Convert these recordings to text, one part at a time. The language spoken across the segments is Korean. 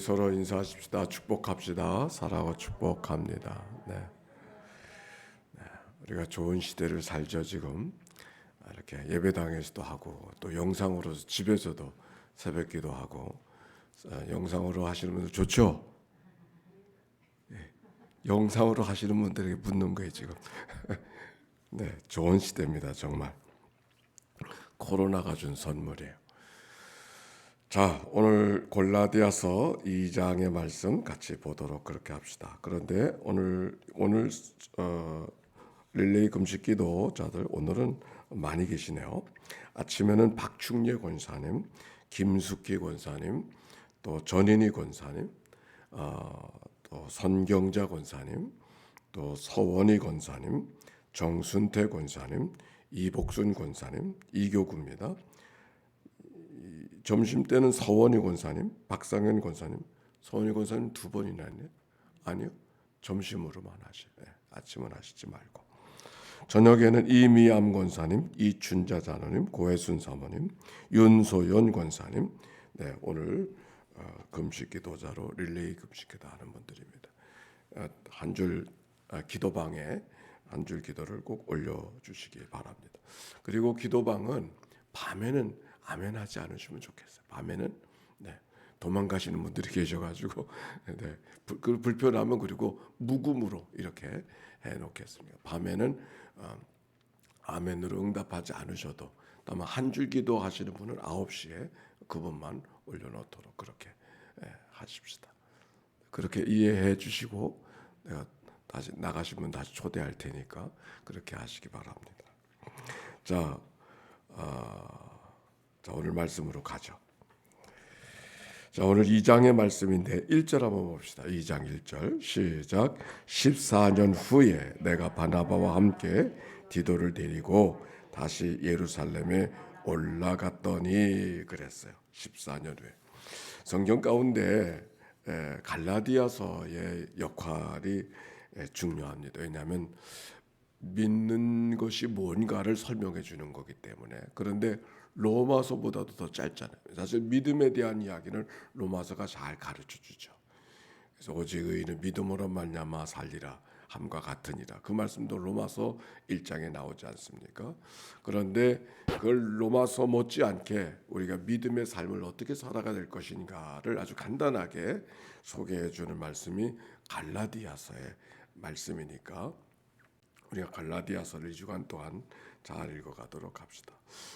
서로 인사하십시다. 축복합시다. 사랑하고 축복합니다. 네. 네. 우리가 좋은 시대를 살죠 지금. 이렇게 예배당에서도 하고 또 영상으로 집에서도 새벽기도 하고 어, 영상으로 하시는 분들 좋죠. 예. 영상으로 하시는 분들에게 묻는 거예요 지금. 네, 좋은 시대입니다 정말. 코로나가 준 선물이에요. 자, 오늘 골라디아서 2장의 말씀 같이 보도록 그렇게 합시다. 그런데 오늘 오늘 어, 릴레이 금식기도 자들 오늘은 많이 계시네요. 아침에는 박충례 권사님, 김숙기 권사님, 또 전인희 권사님, 어, 또 선경자 권사님, 또 서원희 권사님, 정순태 권사님, 이복순 권사님, 이교구입니다. 점심 때는 서원희 권사님, 박상현 권사님, 서원희 권사님 두 번이나 했네요. 아니요, 점심으로만 하시. 네, 아침은 하시지 말고. 저녁에는 이미암 권사님, 이춘자 자노님, 고혜순 사모님, 윤소연 권사님. 네, 오늘 어, 금식기도자로 릴레이 금식기도 하는 분들입니다. 어, 한줄 어, 기도방에 한 줄 기도를 꼭 올려 주시기 바랍니다. 그리고 기도방은 밤에는 아멘 하지 않으시면 좋겠어요. 밤에는 네, 도망가시는 분들이 계셔가지고 네, 불, 그 불편하면 그리고 묵음으로 이렇게 해놓겠습니다. 밤에는 어, 아멘으로 응답하지 않으셔도 다만 한 줄 기도 하시는 분은 9시에 그분만 올려놓도록 그렇게 예, 하십시다. 그렇게 이해해 주시고 내가 다시 나가시면 다시 초대할 테니까 그렇게 하시기 바랍니다. 자, 어, 자 오늘 말씀으로 가죠. 자 오늘 2장의 말씀인데 1절 한번 봅시다. 2장 1절 시작 14년 후에 내가 바나바와 함께 디도를 데리고 다시 예루살렘에 올라갔더니 그랬어요. 14년 후에 성경 가운데 에, 갈라디아서의 역할이 에, 중요합니다. 왜냐하면 믿는 것이 뭔가를 설명해 주는 거기 때문에 그런데 로마서보다도 더 짧잖아요. 사실 믿음에 대한 이야기는 로마서가 잘 가르쳐 주죠. 그래서 오직 의인은 믿음으로 말미암아 살리라 함과 같으니라. 그 말씀도 로마서 1장에 나오지 않습니까? 그런데 그걸 로마서 못지않게 우리가 믿음의 삶을 어떻게 살아가야 될 것인가를 아주 간단하게 소개해 주는 말씀이 갈라디아서의 말씀이니까 우리가 갈라디아서를 2주간 동안 잘 읽어가도록 합시다.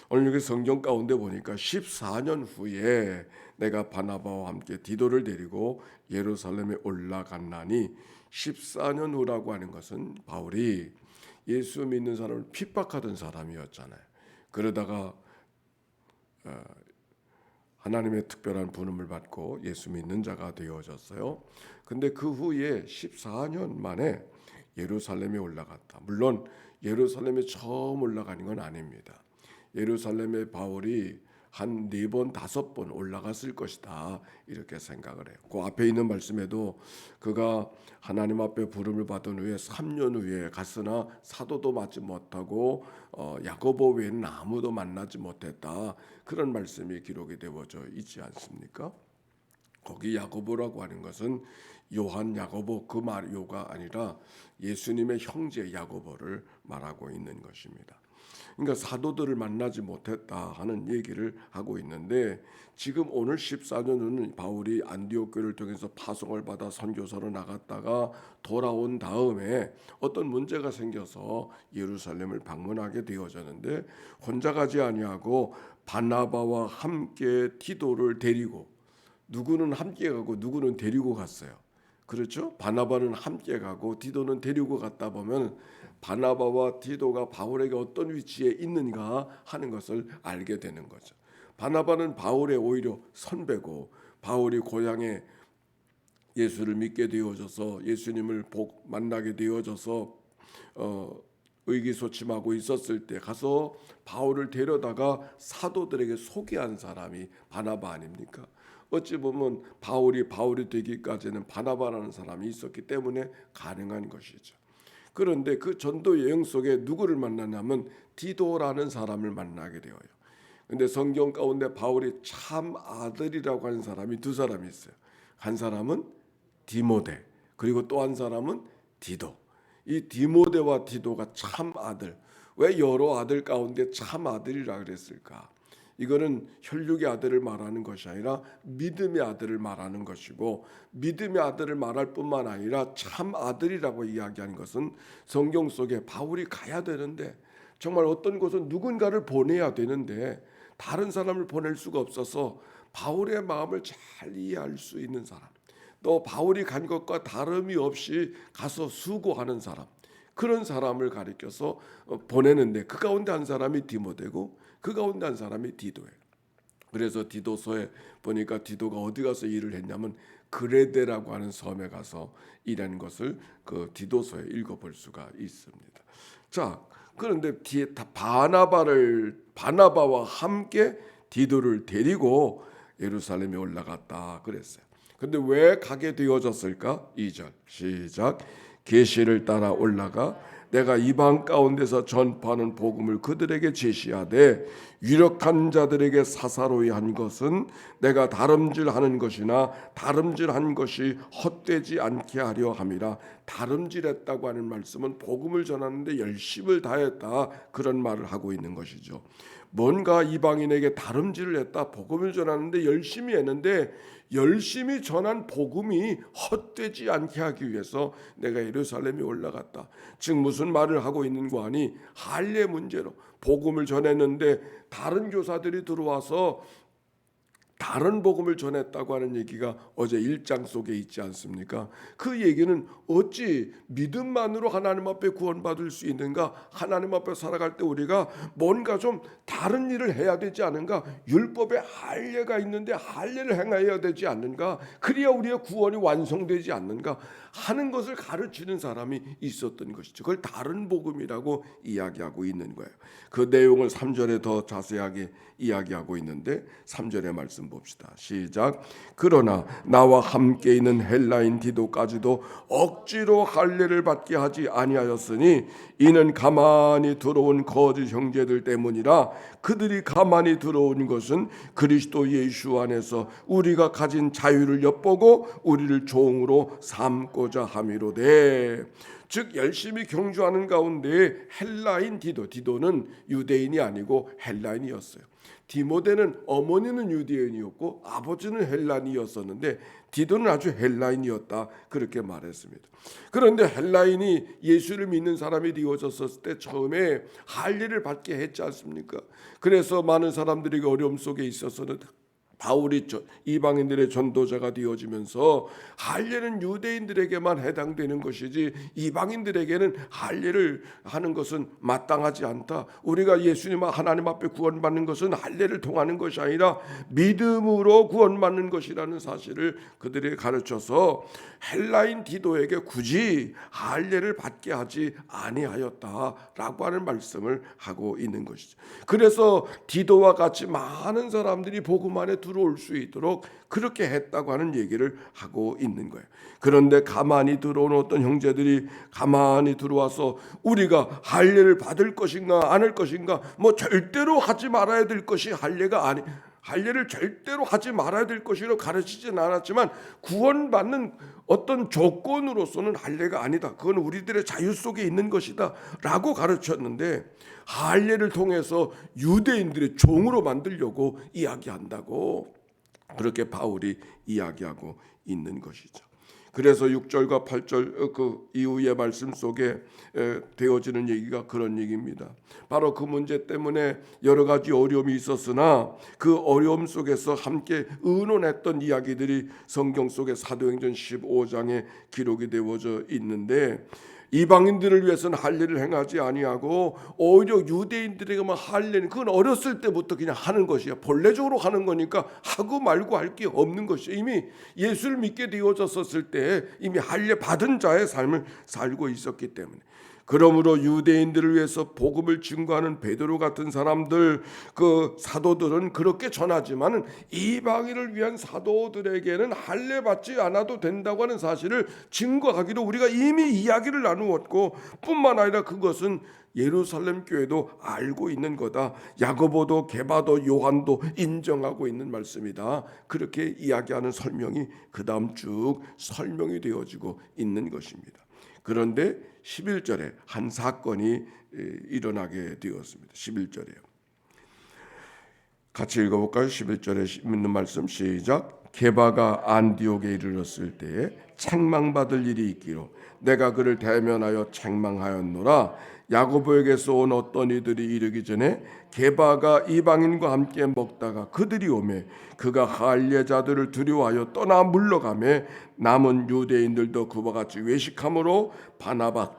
오늘 여기 성경 가운데 보니까 14년 후에 내가 바나바와 함께 디도를 데리고 예루살렘에 올라갔나니 14년 후라고 하는 것은 바울이 예수 믿는 사람을 핍박하던 사람이었잖아요. 그러다가 어, 하나님의 특별한 부름을 받고 예수 믿는 자가 되어졌어요. 근데 그 후에 14년 만에 예루살렘에 올라갔다. 물론 예루살렘에 처음 올라가는 건 아닙니다. 예루살렘에 바울이 한 네 번 다섯 번 올라갔을 것이다 이렇게 생각을 해요. 그 앞에 있는 말씀에도 그가 하나님 앞에 부름을 받은 후에 3년 후에 갔으나 사도도 맞지 못하고 어, 야고보 외에는 아무도 만나지 못했다 그런 말씀이 기록이 되어져 있지 않습니까? 거기 야고보라고 하는 것은 요한 야고보 그말 요가 아니라 예수님의 형제 야고보를 말하고 있는 것입니다. 그러니까 사도들을 만나지 못했다 하는 얘기를 하고 있는데 지금 오늘 14년 후는 바울이 안디옥 교를 통해서 파송을 받아 선교사로 나갔다가 돌아온 다음에 어떤 문제가 생겨서 예루살렘을 방문하게 되어졌는데 혼자 가지 아니하고 바나바와 함께 디도를 데리고 누구는 함께 가고 누구는 데리고 갔어요. 그렇죠? 바나바는 함께 가고 디도는 데리고 갔다 보면 바나바와 디도가 바울에게 어떤 위치에 있는가 하는 것을 알게 되는 거죠. 바나바는 바울의 오히려 선배고 바울이 고향에 예수를 믿게 되어져서 예수님을 복 만나게 되어져서 어, 의기소침하고 있었을 때 가서 바울을 데려다가 사도들에게 소개한 사람이 바나바 아닙니까? 어찌 보면 바울이 바울이 되기까지는 바나바라는 사람이 있었기 때문에 가능한 것이죠. 그런데 그 전도 여행 속에 누구를 만나냐면 디도라는 사람을 만나게 되어요. 근데 성경 가운데 바울이 참 아들이라고 하는 사람이 두 사람이 있어요. 한 사람은 디모데 그리고 또 한 사람은 디도. 이 디모데와 디도가 참 아들. 왜 여러 아들 가운데 참 아들이라 그랬을까? 이거는 혈육의 아들을 말하는 것이 아니라 믿음의 아들을 말하는 것이고 믿음의 아들을 말할 뿐만 아니라 참 아들이라고 이야기하는 것은 성경 속에 바울이 가야 되는데 정말 어떤 곳은 누군가를 보내야 되는데 다른 사람을 보낼 수가 없어서 바울의 마음을 잘 이해할 수 있는 사람 또 바울이 간 것과 다름이 없이 가서 수고하는 사람 그런 사람을 가리켜서 어, 보내는데 그 가운데 한 사람이 디모데고 그 가운데 한 사람이 디도예요. 그래서 디도서에 보니까 디도가 어디 가서 일을 했냐면 그레데라고 하는 섬에 가서 일한 것을 그 디도서에 읽어볼 수가 있습니다. 자, 그런데 뒤에 다 바나바를 바나바와 함께 디도를 데리고 예루살렘에 올라갔다 그랬어요. 근데 왜 가게 되어졌을까? 2절 시작 계시를 따라 올라가 내가 이방 가운데서 전파하는 복음을 그들에게 제시하되 유력한 자들에게 사사로이 한 것은 내가 다름질하는 것이나 다름질한 것이 헛되지 않게 하려 함이라 다름질했다고 하는 말씀은 복음을 전하는데 열심을 다했다 그런 말을 하고 있는 것이죠. 뭔가 이방인에게 다름질을 했다 복음을 전하는데 열심히 했는데 열심히 전한 복음이 헛되지 않게 하기 위해서 내가 예루살렘에 올라갔다. 즉 무슨 말을 하고 있는 거 아니 할례 문제로 복음을 전했는데 다른 교사들이 들어와서 다른 복음을 전했다고 하는 얘기가 어제 1장 속에 있지 않습니까? 그 얘기는 어찌 믿음만으로 하나님 앞에 구원받을 수 있는가? 하나님 앞에 살아갈 때 우리가 뭔가 좀 다른 일을 해야 되지 않은가? 율법에 할례가 있는데 할례를 행해야 되지 않는가? 그래야 우리의 구원이 완성되지 않는가? 하는 것을 가르치는 사람이 있었던 것이죠. 그걸 다른 복음이라고 이야기하고 있는 거예요. 그 내용을 3절에 더 자세하게 이야기하고 있는데 3절의 말씀 봅시다. 시작. 그러나 나와 함께 있는 헬라인 디도까지도 억지로 할례를 받게 하지 아니하였으니 이는 가만히 들어온 거짓 형제들 때문이라 그들이 가만히 들어온 것은 그리스도 예수 안에서 우리가 가진 자유를 엿보고 우리를 종으로 삼고 자 함이로되 즉 열심히 경주하는 가운데 헬라인 디도 디도는 유대인이 아니고 헬라인이었어요. 디모데는 어머니는 유대인이었고 아버지는 헬라인이었었는데 디도는 아주 헬라인이었다 그렇게 말했습니다. 그런데 헬라인이 예수를 믿는 사람이 되어졌을 때 처음에 할례를 받게 했지 않습니까? 그래서 많은 사람들이 어려움 속에 있었었는 바울이 이방인들의 전도자가 되어지면서 할례는 유대인들에게만 해당되는 것이지 이방인들에게는 할례를 하는 것은 마땅하지 않다. 우리가 예수님 하나님 앞에 구원받는 것은 할례를 통하는 것이 아니라 믿음으로 구원받는 것이라는 사실을 그들에게 가르쳐서 헬라인 디도에게 굳이 할례를 받게 하지 아니하였다라고 하는 말씀을 하고 있는 것이죠. 그래서 디도와 같이 많은 사람들이 복음 안에 들어 올 수 있도록 그렇게 했다고 하는 얘기를 하고 있는 거예요. 그런데 가만히 들어온 어떤 형제들이 가만히 들어와서 우리가 할례를 받을 것인가 안 할 것인가 뭐 절대로 하지 말아야 될 것이 할례가 아니 할례를 절대로 하지 말아야 될 것이라고 가르치진 않았지만 구원받는 어떤 조건으로서는 할례가 아니다. 그건 우리들의 자유 속에 있는 것이다라고 가르쳤는데 할례를 통해서 유대인들의 종으로 만들려고 이야기한다고 그렇게 바울이 이야기하고 있는 것이죠. 그래서 6절과 8절 그 이후의 말씀 속에 되어지는 얘기가 그런 얘기입니다. 바로 그 문제 때문에 여러 가지 어려움이 있었으나 그 어려움 속에서 함께 의논했던 이야기들이 성경 속에 사도행전 15장에 기록이 되어져 있는데 이방인들을 위해서는 할례를 행하지 아니하고 오히려 유대인들에게만 할례는 그건 어렸을 때부터 그냥 하는 것이야. 본래적으로 하는 거니까 하고 말고 할 게 없는 것이 이미 예수를 믿게 되어졌었을 때 이미 할례 받은 자의 삶을 살고 있었기 때문에 그러므로 유대인들을 위해서 복음을 증거하는 베드로 같은 사람들 그 사도들은 그렇게 전하지만은 이방인을 위한 사도들에게는 할례 받지 않아도 된다고 하는 사실을 증거하기로 우리가 이미 이야기를 나누었고 뿐만 아니라 그것은 예루살렘 교회도 알고 있는 거다. 야고보도 게바도 요한도 인정하고 있는 말씀이다. 그렇게 이야기하는 설명이 그다음 쭉 설명이 되어지고 있는 것입니다. 그런데 11절에 한 사건이 에, 일어나게 되었습니다. 11절에요. 같이 읽어볼까요? 11절에 있는 말씀 시작. 게바가 안디옥에 이르렀을 때에 책망받을 일이 있기로 내가 그를 대면하여 책망하였노라. 야고보에게서 온 어떤 이들이 이르기 전에 게바가 이방인과 함께 먹다가 그들이 오매 그가 할례자들을 두려워하여 떠나 물러가매 남은 유대인들도 그와 같이 외식함으로 바나바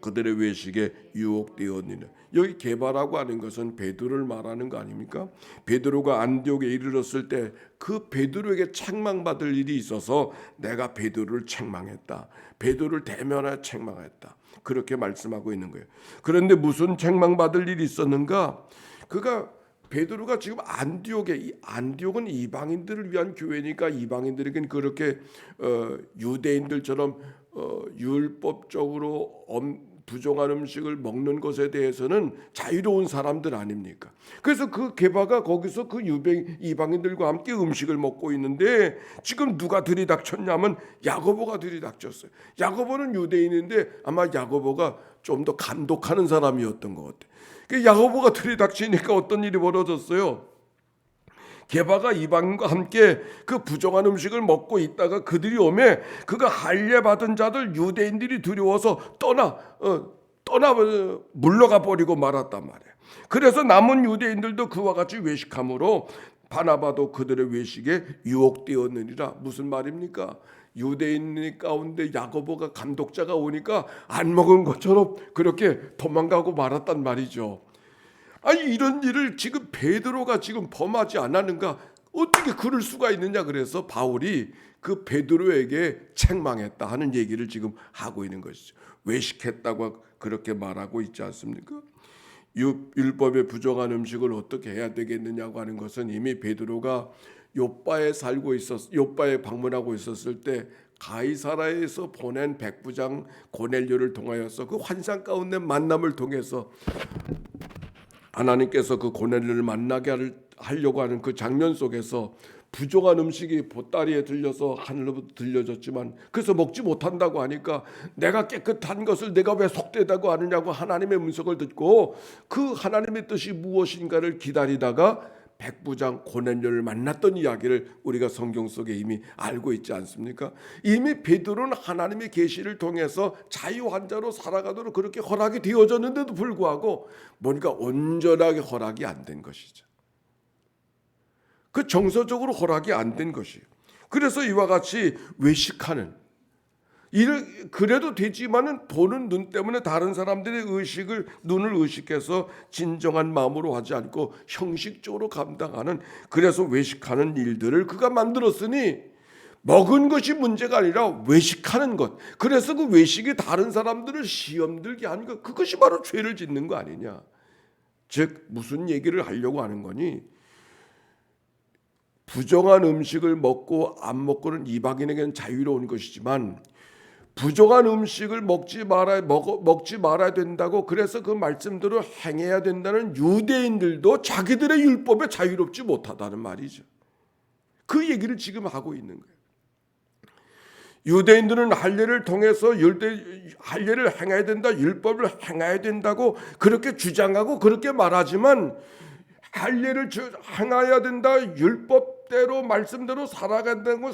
그들의 외식에 유혹되었느니라. 여기 게바라고 하는 것은 베드로를 말하는 거 아닙니까? 베드로가 안디옥에 이르렀을 때 그 베드로에게 책망받을 일이 있어서 내가 베드로를 책망했다. 베드로를 대면하여 책망했다. 그렇게 말씀하고 있는 거예요. 그런데 무슨 책망받을 일이 있었는가? 그가 베드로가 지금 안디옥에 이 안디옥은 이방인들을 위한 교회니까 이방인들에겐 그렇게 어, 유대인들처럼 어, 율법적으로 엄, 부정한 음식을 먹는 것에 대해서는 자유로운 사람들 아닙니까? 그래서 그 게바가 거기서 그 유배 이방인들과 함께 음식을 먹고 있는데 지금 누가 들이닥쳤냐면 야고보가 들이닥쳤어요. 야고보는 유대인인데 아마 야고보가 좀 더 감독하는 사람이었던 것 같아요. 그 야고보가 들이닥치니까 어떤 일이 벌어졌어요? 게바가 이방인과 함께 그 부정한 음식을 먹고 있다가 그들이 오매 그가 할례 받은 자들 유대인들이 두려워서 떠나 어, 떠나 어, 물러가 버리고 말았단 말이에요. 그래서 남은 유대인들도 그와 같이 외식함으로 바나바도 그들의 외식에 유혹되었느니라 무슨 말입니까? 유대인 가운데 야고보가 감독자가 오니까 안 먹은 것처럼 그렇게 도망가고 말았단 말이죠. 아니 이런 일을 지금 베드로가 지금 범하지 않았는가? 어떻게 그럴 수가 있느냐? 그래서 바울이 그 베드로에게 책망했다 하는 얘기를 지금 하고 있는 것이죠. 외식했다고 그렇게 말하고 있지 않습니까? 유- 율법의 부정한 음식을 어떻게 해야 되겠느냐고 하는 것은 이미 베드로가 요바에 살고 있었 요바에 방문하고 있었을 때 가이사라에서 보낸 백부장 고넬료를 통하여서 그 환상 가운데 만남을 통해서 하나님께서 그 고넬료를 만나게 할- 하려고 하는 그 장면 속에서 부정한 음식이 보따리에 들려서 하늘로부터 들려졌지만 그래서 먹지 못한다고 하니까 내가 깨끗한 것을 내가 왜 속되다고 하느냐고 하나님의 음성을 듣고 그 하나님의 뜻이 무엇인가를 기다리다가 백부장 고넬료를 만났던 이야기를 우리가 성경 속에 이미 알고 있지 않습니까? 이미 베드로는 하나님의 계시를 통해서 자유환자로 살아가도록 그렇게 허락이 되어졌는데도 불구하고 뭔가 온전하게 허락이 안 된 것이죠. 그 정서적으로 허락이 안 된 것이에요. 그래서 이와 같이 외식하는 이를 그래도 되지만은 보는 눈 때문에 다른 사람들의 의식을 눈을 의식해서 진정한 마음으로 하지 않고 형식적으로 감당하는 그래서 외식하는 일들을 그가 만들었으니 먹은 것이 문제가 아니라 외식하는 것. 그래서 그 외식이 다른 사람들을 시험 들게 하는 것. 그것이 바로 죄를 짓는 거 아니냐. 즉 무슨 얘기를 하려고 하는 거니? 부정한 음식을 먹고 안 먹고는 이방인에게는 자유로운 것이지만 부정한 음식을 먹지 말아 먹, 먹지 말아야 된다고 그래서 그 말씀대로 행해야 된다는 유대인들도 자기들의 율법에 자유롭지 못하다는 말이죠. 그 얘기를 지금 하고 있는 거예요. 유대인들은 할례를 통해서 율대 할례를 행해야 된다, 율법을 행해야 된다고 그렇게 주장하고 그렇게 말하지만 할례를 주- 행해야 된다, 율법대로 말씀대로 살아간다고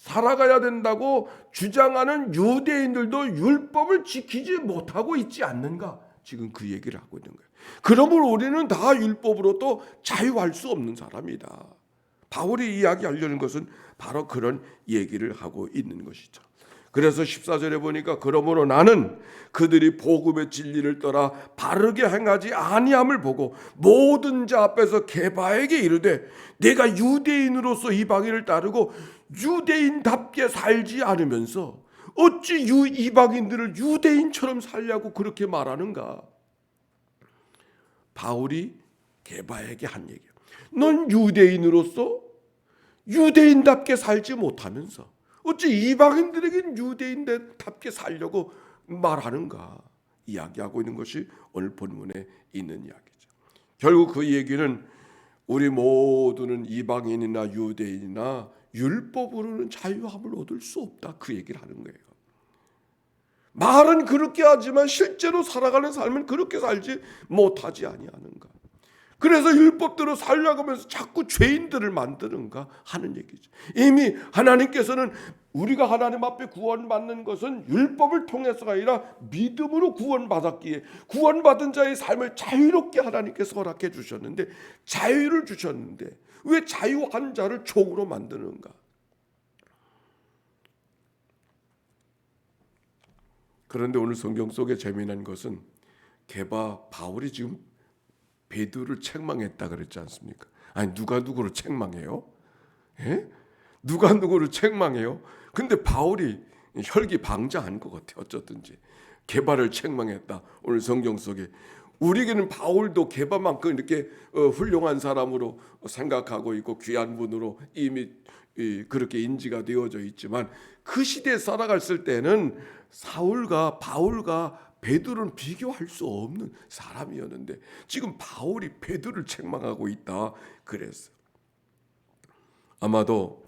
살아가야 된다고 주장하는 유대인들도 율법을 지키지 못하고 있지 않는가? 지금 그 얘기를 하고 있는 거예요. 그러므로 우리는 다 율법으로 또 자유할 수 없는 사람이다. 바울이 이야기하려는 것은 바로 그런 얘기를 하고 있는 것이죠. 그래서 14절에 보니까 그러므로 나는 그들이 복음의 진리를 떠나 바르게 행하지 아니함을 보고 모든 자 앞에서 개바에게 이르되 내가 유대인으로서 이방인을 따르고 유대인답게 살지 않으면서 어찌 유 이방인들을 유대인처럼 살려고 그렇게 말하는가? 바울이 게바에게 한 얘기야. 넌 유대인으로서 유대인답게 살지 못하면서 어찌 이방인들에겐 유대인답게 살려고 말하는가? 이야기하고 있는 것이 오늘 본문에 있는 이야기죠. 결국 그 얘기는 우리 모두는 이방인이나 유대인이나 율법으로는 자유함을 얻을 수 없다. 그 얘기를 하는 거예요. 말은 그렇게 하지만 실제로 살아가는 삶은 그렇게 살지 못하지 아니하는가. 그래서 율법대로 살려가면서 자꾸 죄인들을 만드는가 하는 얘기죠. 이미 하나님께서는 우리가 하나님 앞에 구원받는 것은 율법을 통해서가 아니라 믿음으로 구원받았기에 구원받은 자의 삶을 자유롭게 하나님께서 허락해 주셨는데 자유를 주셨는데 왜 자유한 자를 종으로 만드는가? 그런데 오늘 성경 속에 재미난 것은 개바 바울이 지금 베드로를 책망했다 그랬지 않습니까? 아니 누가 누구를 책망해요? 예? 누가 누구를 책망해요? 근데 바울이 혈기 방자한 것 같아 어쩌든지 개바를 책망했다. 오늘 성경 속에 우리에게는 바울도 개바만큼 이렇게 어, 훌륭한 사람으로 생각하고 있고 귀한 분으로 이미 이, 그렇게 인지가 되어져 있지만 그 시대에 살아갔을 때는 사울과 바울과 베드로는 비교할 수 없는 사람이었는데 지금 바울이 베드로를 책망하고 있다 그랬어. 아마도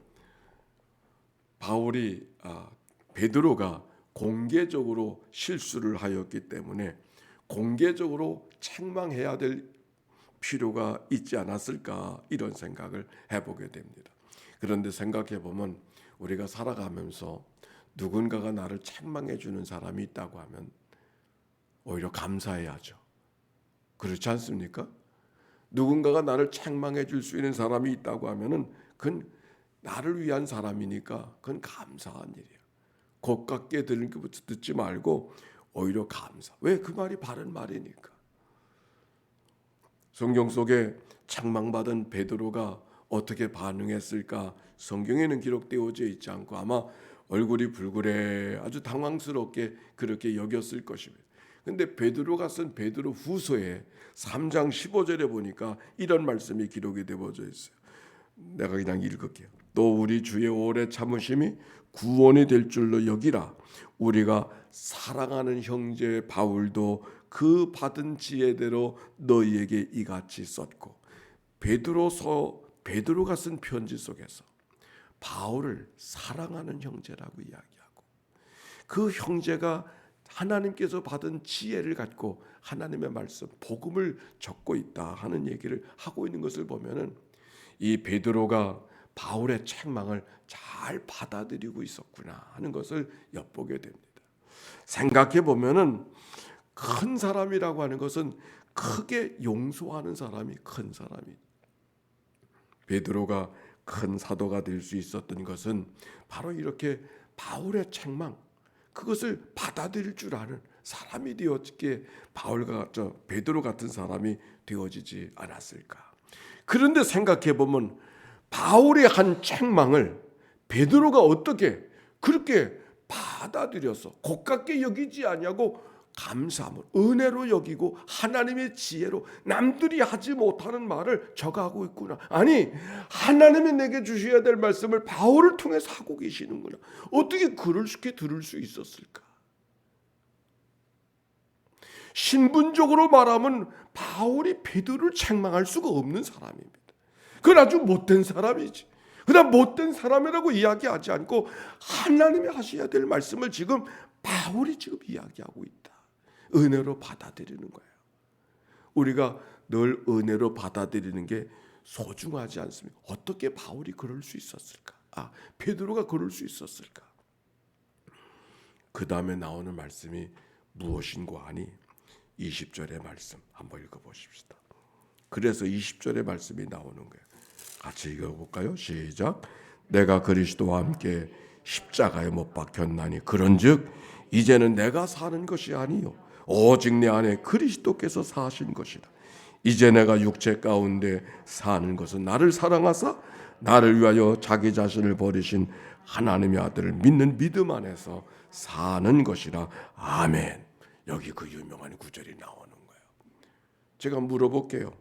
바울이 아, 베드로가 공개적으로 실수를 하였기 때문에 공개적으로 책망해야 될 필요가 있지 않았을까 이런 생각을 해보게 됩니다. 그런데 생각해 보면 우리가 살아가면서 누군가가 나를 책망해 주는 사람이 있다고 하면 오히려 감사해야죠. 그렇지 않습니까? 누군가가 나를 책망해 줄 수 있는 사람이 있다고 하면은 그건 나를 위한 사람이니까 그건 감사한 일이에요. 고깝게 듣지 말고 오히려 감사. 왜 그 말이 바른 말이니까. 성경 속에 책망받은 베드로가 어떻게 반응했을까? 성경에는 기록되어져 있지 않고 아마 얼굴이 붉으래 아주 당황스럽게 그렇게 여겼을 것입니다. 근데 베드로가 쓴 베드로 후서에 3장 15절에 보니까 이런 말씀이 기록이 되어져 있어요. 내가 그냥 읽을게요. 또 우리 주의 오래 참으심이 구원이 될 줄로 여기라. 우리가 사랑하는 형제 바울도 그 받은 지혜대로 너희에게 이같이 썼고 베드로서 베드로가 쓴 편지 속에서 바울을 사랑하는 형제라고 이야기하고 그 형제가 하나님께서 받은 지혜를 갖고 하나님의 말씀 복음을 적고 있다 하는 얘기를 하고 있는 것을 보면은 이 베드로가 바울의 책망을 잘 받아들이고 있었구나 하는 것을 엿보게 됩니다. 생각해 보면은 큰 사람이라고 하는 것은 크게 용서하는 사람이 큰 사람이. 베드로가 큰 사도가 될 수 있었던 것은 바로 이렇게 바울의 책망 그것을 받아들일 줄 아는 사람이 되었기에 바울과 저 베드로 같은 사람이 되어지지 않았을까. 그런데 생각해 보면 바울의 한 책망을 베드로가 어떻게 그렇게 받아들여서 고깝게 여기지 아니하고 감사함을 은혜로 여기고 하나님의 지혜로 남들이 하지 못하는 말을 저가 하고 있구나. 아니 하나님이 내게 주셔야 될 말씀을 바울을 통해서 하고 계시는구나. 어떻게 그럴 수 있게 들을 수 있었을까? 신분적으로 말하면 바울이 베드로를 책망할 수가 없는 사람입니다. 그건 아주 못된 사람이지. 그다음 못된 사람이라고 이야기하지 않고 하나님이 하셔야 될 말씀을 지금 바울이 지금 이야기하고 있다. 은혜로 받아들이는 거예요. 우리가 늘 은혜로 받아들이는 게 소중하지 않습니까? 어떻게 바울이 그럴 수 있었을까? 아, 베드로가 그럴 수 있었을까? 그 다음에 나오는 말씀이 무엇인고 하니 20절의 말씀 한번 읽어 보십시다. 그래서 20절의 말씀이 나오는 거예요. 같이 읽어볼까요? 시작. 내가 그리스도와 함께 십자가에 못 박혔나니 그런즉 이제는 내가 사는 것이 아니요 오직 내 안에 그리스도께서 사신 것이다. 이제 내가 육체 가운데 사는 것은 나를 사랑하사 나를 위하여 자기 자신을 버리신 하나님의 아들을 믿는 믿음 안에서 사는 것이라 아멘. 여기 그 유명한 구절이 나오는 거예요. 제가 물어볼게요.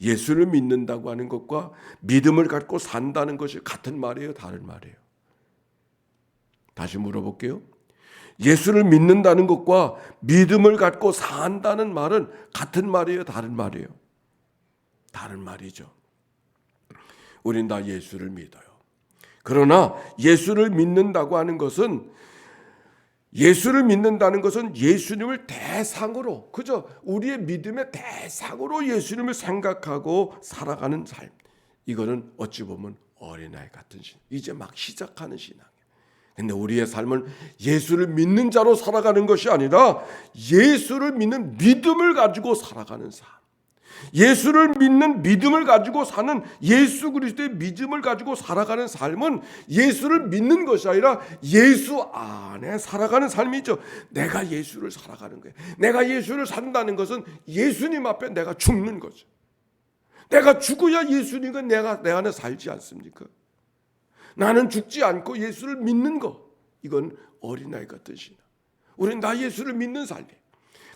예수를 믿는다고 하는 것과 믿음을 갖고 산다는 것이 같은 말이에요, 다른 말이에요? 다시 물어볼게요. 예수를 믿는다는 것과 믿음을 갖고 산다는 말은 같은 말이에요, 다른 말이에요? 다른 말이죠. 우린 다 예수를 믿어요. 그러나 예수를 믿는다고 하는 것은 예수를 믿는다는 것은 예수님을 대상으로 그죠? 우리의 믿음의 대상으로 예수님을 생각하고 살아가는 삶. 이거는 어찌 보면 어린아이 같은 신. 이제 막 시작하는 신앙이에요. 근데 우리의 삶은 예수를 믿는 자로 살아가는 것이 아니라 예수를 믿는 믿음을 가지고 살아가는 삶. 예수를 믿는 믿음을 가지고 사는 예수 그리스도의 믿음을 가지고 살아가는 삶은 예수를 믿는 것이 아니라 예수 안에 살아가는 삶이죠. 내가 예수를 살아가는 거예요. 내가 예수를 산다는 것은 예수님 앞에 내가 죽는 거죠. 내가 죽어야 예수님과 내가 내 안에 살지 않습니까? 나는 죽지 않고 예수를 믿는 것. 이건 어린아이 같은 신앙. 우리는 나 예수를 믿는 삶이에요.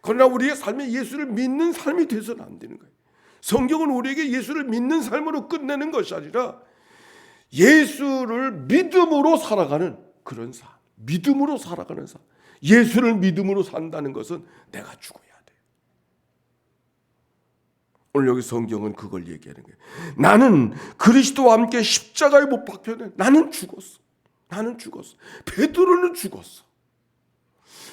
그러나 우리의 삶에 예수를 믿는 삶이 돼서는 안 되는 거예요. 성경은 우리에게 예수를 믿는 삶으로 끝내는 것이 아니라 예수를 믿음으로 살아가는 그런 삶. 믿음으로 살아가는 삶. 예수를 믿음으로 산다는 것은 내가 죽어야 돼. 오늘 여기 성경은 그걸 얘기하는 거예요. 나는 그리스도와 함께 십자가에 못 박혔네. 나는 죽었어. 나는 죽었어. 베드로는 죽었어.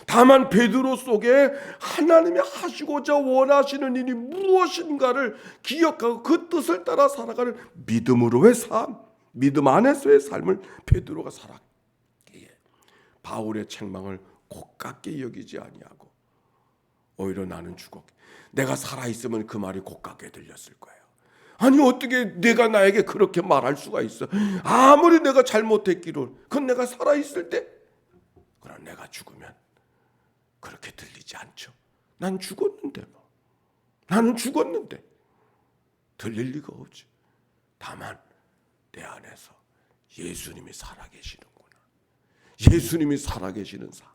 다만 베드로 속에 하나님이 하시고자 원하시는 일이 무엇인가를 기억하고 그 뜻을 따라 살아가는 믿음으로의 삶, 믿음 안에서의 삶을 베드로가 살았기에 바울의 책망을 곱깝게 여기지 아니하고 오히려 나는 죽었기. 내가 살아 있으면 그 말이 곱깝게 들렸을 거예요. 아니 어떻게 내가 나에게 그렇게 말할 수가 있어? 아무리 내가 잘못했기로, 그건 내가 살아 있을 때, 그럼 내가 죽으면 그렇게 들리지 않죠. 난 죽었는데 뭐. 나는 죽었는데 들릴 리가 없지. 다만 내 안에서 예수님이 살아계시는구나. 예수님이 살아계시는 삶.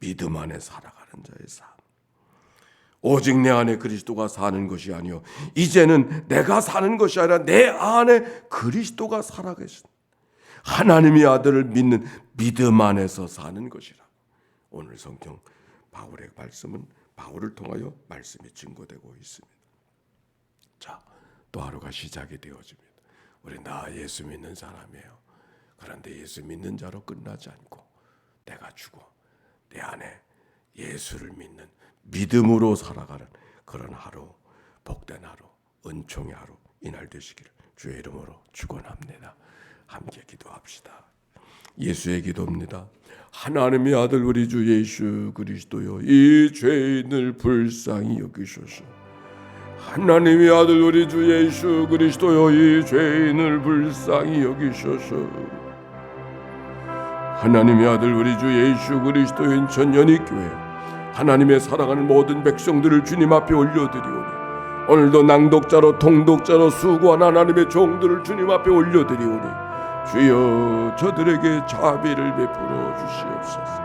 믿음 안에 살아가는 자의 삶. 오직 내 안에 그리스도가 사는 것이 아니요 이제는 내가 사는 것이 아니라 내 안에 그리스도가 살아계신 하나님의 아들을 믿는 믿음 안에서 사는 것이라. 오늘 성경 바울의 말씀은 바울을 통하여 말씀이 증거되고 있습니다. 자, 또 하루가 시작이 되어집니다. 우리 나 예수 믿는 사람이에요. 그런데 예수 믿는 자로 끝나지 않고 내가 죽어 내 안에 예수를 믿는 믿음으로 살아가는 그런 하루, 복된 하루, 은총의 하루 이날 되시기를 주의 이름으로 축원합니다. 함께 기도합시다. 예수의 기도입니다. 하나님의 아들 우리 주 예수 그리스도요 이 죄인을 불쌍히 여기소서. 하나님의 아들 우리 주 예수 그리스도요 이 죄인을 불쌍히 여기소서. 하나님의 아들 우리 주 예수 그리스도인 전연희 교회 하나님의 사랑하는 모든 백성들을 주님 앞에 올려드리오니 오늘도 낭독자로 통독자로 수고한 하나님의 종들을 주님 앞에 올려드리오니 주여 저들에게 자비를 베풀어 주시옵소서.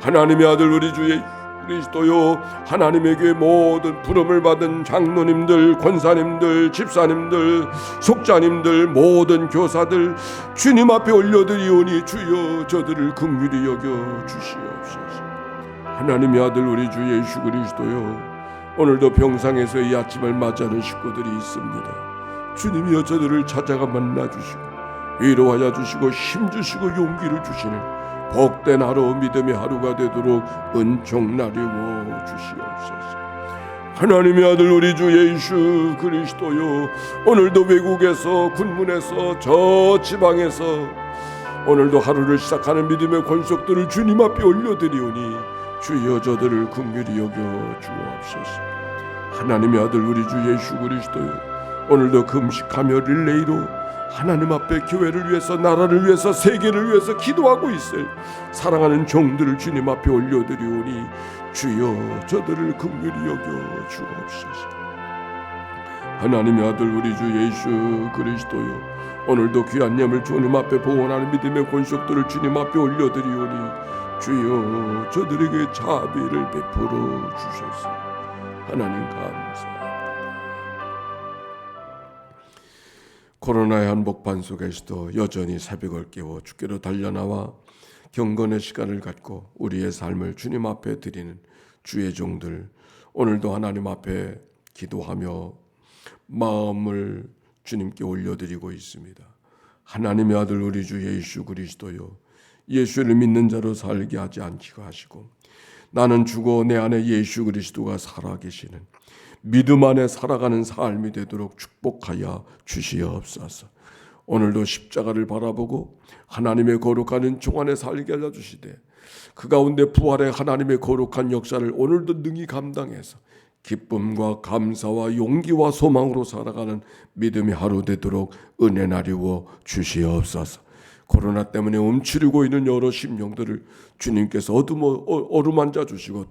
하나님의 아들 우리 주 예수 그리스도요 하나님의 교회 모든 부름을 받은 장로님들 권사님들 집사님들 속자님들 모든 교사들 주님 앞에 올려드리오니 주여 저들을 긍휼히 여겨 주시옵소서. 하나님의 아들 우리 주 예수 그리스도요 오늘도 병상에서 이 아침을 맞이하는 식구들이 있습니다. 주님이여 저들을 찾아가 만나 주시고 위로하여 주시고 힘 주시고 용기를 주시는 복된 하루 믿음의 하루가 되도록 은총 나리워 주시옵소서. 하나님의 아들 우리 주 예수 그리스도요 오늘도 외국에서 군문에서 저 지방에서 오늘도 하루를 시작하는 믿음의 권속들을 주님 앞에 올려드리오니 주여 저들을 긍휼히 여겨 주옵소서. 하나님의 아들 우리 주 예수 그리스도요 오늘도 금식하며 릴레이로 하나님 앞에 교회를 위해서 나라를 위해서 세계를 위해서 기도하고 있을 사랑하는 종들을 주님 앞에 올려드리오니 주여 저들을 긍휼히 여겨 주옵소서. 하나님의 아들 우리 주 예수 그리스도요 오늘도 귀한 예물 주님 앞에 보원하는 믿음의 권속들을 주님 앞에 올려드리오니 주여 저들에게 자비를 베풀어 주셔서 하나님 감사 코로나의 한복판 속에서도 여전히 새벽을 깨워 주께로 달려나와 경건의 시간을 갖고 우리의 삶을 주님 앞에 드리는 주의 종들 오늘도 하나님 앞에 기도하며 마음을 주님께 올려드리고 있습니다. 하나님의 아들 우리 주 예수 그리스도요 예수를 믿는 자로 살게 하지 않기가 하시고 나는 죽어 내 안에 예수 그리스도가 살아 계시는 믿음 안에 살아가는 삶이 되도록 축복하여 주시옵소서. 오늘도 십자가를 바라보고 하나님의 거룩한 은총 안에 살게 하여 주시되 그 가운데 부활의 하나님의 거룩한 역사를 오늘도 능히 감당해서 기쁨과 감사와 용기와 소망으로 살아가는 믿음의 하루 되도록 은혜 나리워 주시옵소서. 코로나 때문에 움츠리고 있는 여러 심령들을 주님께서 어두머 어- 어루만져 주시고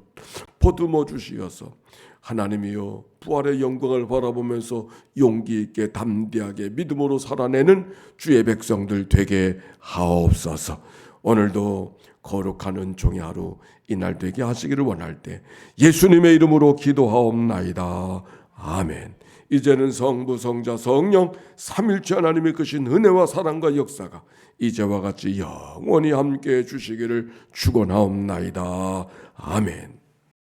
보듬어 주시어서 하나님이여 부활의 영광을 바라보면서 용기 있게 담대하게 믿음으로 살아내는 주의 백성들 되게 하옵소서. 오늘도 거룩한 은총의 하루 이날 되게 하시기를 원할 때 예수님의 이름으로 기도하옵나이다. 아멘. 이제는 성부 성자 성령 삼일째 하나님의 크신 은혜와 사랑과 역사가 이제와 같이 영원히 함께 해 주시기를 축원하옵나이다. 아멘.